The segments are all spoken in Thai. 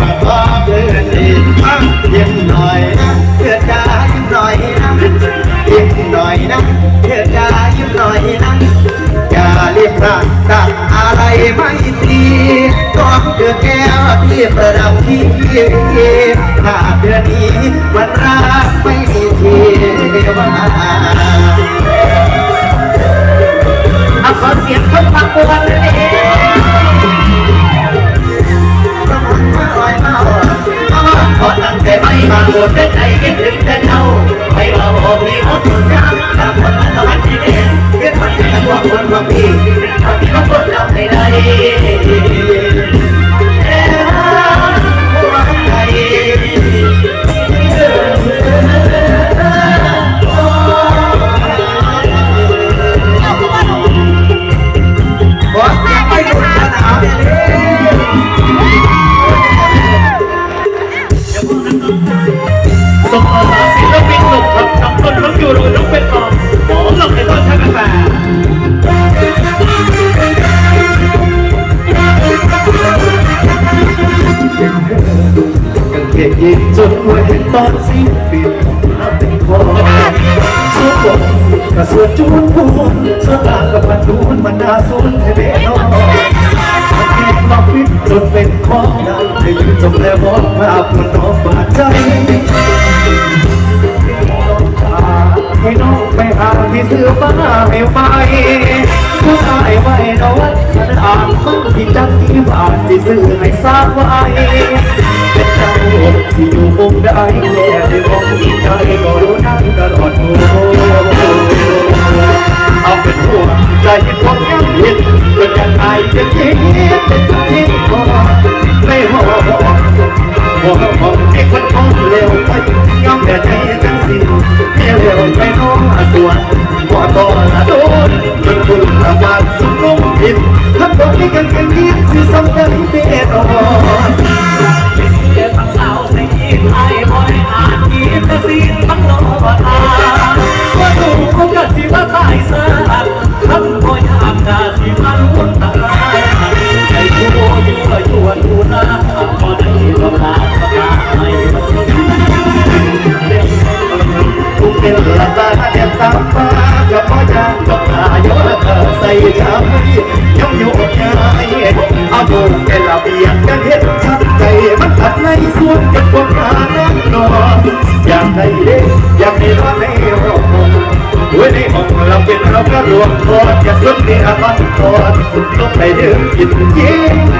มาขอเพื่อนดียิ้หน่อยนะเพื่อนจ้ายิ้หน่อยนะยิ้มหน่อยนะเพื่อนจ้ายิ้หน่อยนะอย่ารีบร้อนตัดอะไรไม่ดีต้เดือแก้วที่ประดับที่หากเดือนนี้วันรา โรน้องเป็นออมหมอหลอกในต้นชากาแฟกางเกงยีนจนหัวเห็นตอนสิ้นปีนับเป็นคนสุดบนกระสวนจูนพูนสตางกับมันดูนมันน่าสุนให้เบนอมันเก็บมาพิษจนเป็นของดังให้ยืนจมแล้วมองภาพมันน้องบาดใจ ที่ซื้อมาให้ไปผู้ชายไว้นอนขันอ่านมันที่จักที่บ้านที่ซื้อให้ทราบไว้เป็นเจ้าที่อยู่มุมใดแค่ได้มองที่ใจก็รู้นั่งตลอดโเอาเป็นห่วงใจที่ผมยังเห็นเป็นยังไงจะคิดเป็นสักทีพอไม่ ให้ด็กอยากมีร้อนให้ร้อนไว้ในห้องเราเป็นเราก็รวมพอจะสุดที่อาบันพอต้องไปดื่มกินเยิ้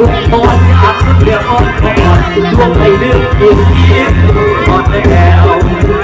รุ่งตอนอยากเรียกว่าพอรวมให้เรื่องอีกทีพอแล้วพอแล้ว